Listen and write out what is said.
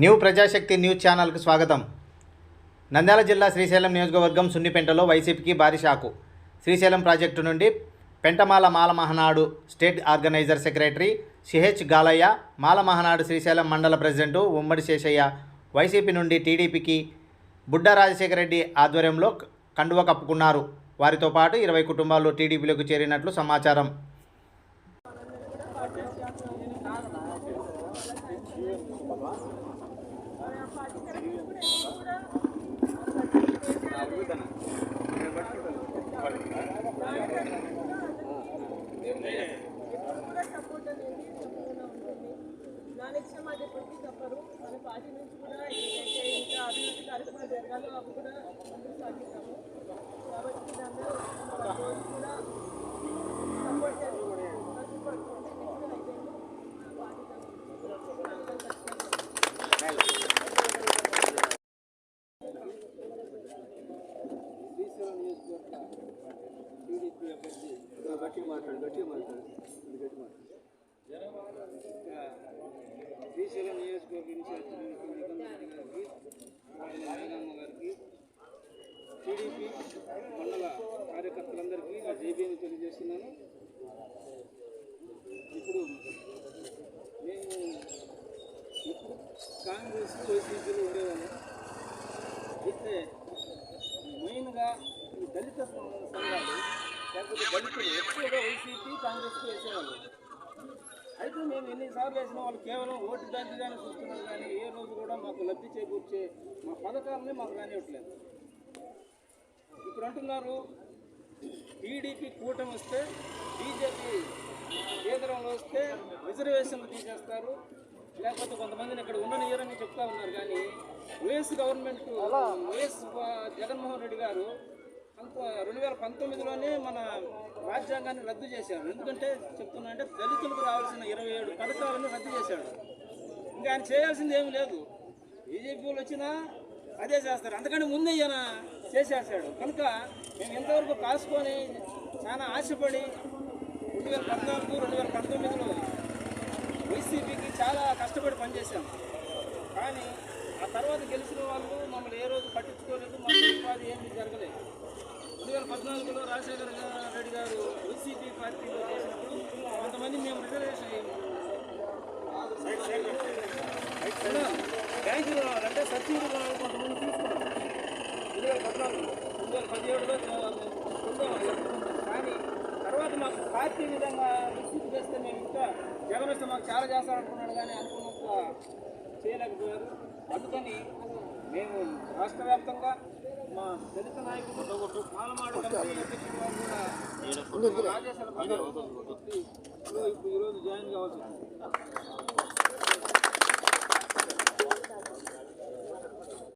New Prajasakti news ఛానల్కు స్వాగతం. నంద్యాల జిల్లా శ్రీశైలం నియోజకవర్గం సున్నిపెంటలో వైసీపీకి భారీ షాకు. శ్రీశైలం ప్రాజెక్టు నుండి Pentamala Mala Mahanadu state organiser secretary CH Galayya Mala Mahanadu Srisailam మండల ప్రెసిడెంటు ఉమ్మడి శేషయ్య వైసీపీ నుండి టీడీపీకి బుడ్డ రాజశేఖర రెడ్డి ఆధ్వర్యంలో కండువ కప్పుకున్నారు. వారితో పాటు ఇరవై కుటుంబాలు టీడీపీలోకి చేరినట్లు సమాచారం కూడా సపోర్ట్ అనేది తప్పకుండా ఉంటుంది నా లక్ష్యం అది ఎప్పటికీ తప్పరు మన పార్టీ నుంచి కూడా ఏదైతే ఇంకా అభివృద్ధి కార్యక్రమాలు జరగాలో అవి కూడా అందరూ సాగిస్తాము కాబట్టి దానిలో మన రోజు కూడా సపోర్ట్ చేస్తూ ప్రతి ఒక్కరికి నెక్స్ట్ అయితే పార్టీ తరఫున శ్రీశైలం నియోజకవర్గ టీడీపీ అభ్యర్థి గట్టిగా మాట్లాడు గట్టిగా మాట్లాడు గట్టి మాట్లాడు ఇంకా శ్రీశైలం నియోజకవర్గ ఇన్ఛార్జి గారికి నాయనమ్మ గారికి టీడీపీ మండల కార్యకర్తలందరికీ నా జేబీని తెలియజేస్తున్నాను ఇప్పుడు నేను ఇప్పుడు కాంగ్రెస్ వైసీపీలో ఉండేవాళ్ళు అయితే మెయిన్గా ఈ దళిత సంఘాలు లేకపోతే ఎక్కువగా వైసీపీ కాంగ్రెస్కి వేసేవాళ్ళు. అయితే మేము ఎన్నిసార్లు వేసిన వాళ్ళు కేవలం ఓటు బ్యాంకుగానే చూస్తున్నారు కానీ ఏ రోజు కూడా మాకు లబ్ధి చేకూర్చే మా పథకాలని మాకు రానివ్వట్లేదు. ఇప్పుడు అంటున్నారు టీడీపీ కూటమి వస్తే బీజేపీ కేంద్రంలో వస్తే రిజర్వేషన్లు తీసేస్తారు. లేకపోతే కొంతమందిని ఇక్కడ ఉండనియరని చెప్తా ఉన్నారు కానీ YS government YS Jaganmohan Reddy garu రెండు వేల పంతొమ్మిదిలోనే మన రాజ్యాంగాన్ని రద్దు చేశారు. ఎందుకంటే చెప్తున్నా అంటే దళితులకు రావాల్సిన ఇరవై ఏడు పథకాలను రద్దు చేశాడు. ఇంకా ఆయన చేయాల్సింది ఏమీ లేదు. బీజేపీలు వచ్చినా అదే చేస్తారు. అందుకని ముందే ఈయన చేసేసాడు. కనుక మేము ఇంతవరకు కాసుకొని చాలా ఆశపడి రెండు వేల పద్నాలుగు రెండు వేల పంతొమ్మిదిలో వైసీపీకి చాలా కష్టపడి పనిచేశాం కానీ ఆ తర్వాత గెలిచిన వాళ్ళు మమ్మల్ని ఏ రోజు పట్టించుకోలేదు మా ఉపాధి ఏమీ జరగలేదు. రెండు వేల పద్నాలుగులో రాజశేఖర రెడ్డి గారు వైసీపీ పార్టీలో చేసినప్పుడు కొంతమంది మేము రిజర్వేషన్ అయ్యాము బ్యాంకులో అంటే సబ్సిడీలో కొంతమంది తీసుకున్నాం రెండు వేల పద్నాలుగులో రెండు వేల పదిహేడులో కానీ తర్వాత మాకు పార్టీ విధంగా రిసీవ్ చేస్తే మేము ఇంకా జగన్ వస్తే మాకు చాలా చేస్తారనుకున్నాడు కానీ అనుకున్నంత చేయలేకపోయారు. అందుకని మేము రాష్ట్ర వ్యాప్తంగా మా దళిత నాయకులు పాలమాడు కమిటీ అధ్యక్షుడు కూడా రాజేశ్వర ఈరోజు జాయిన్ కావాల్సి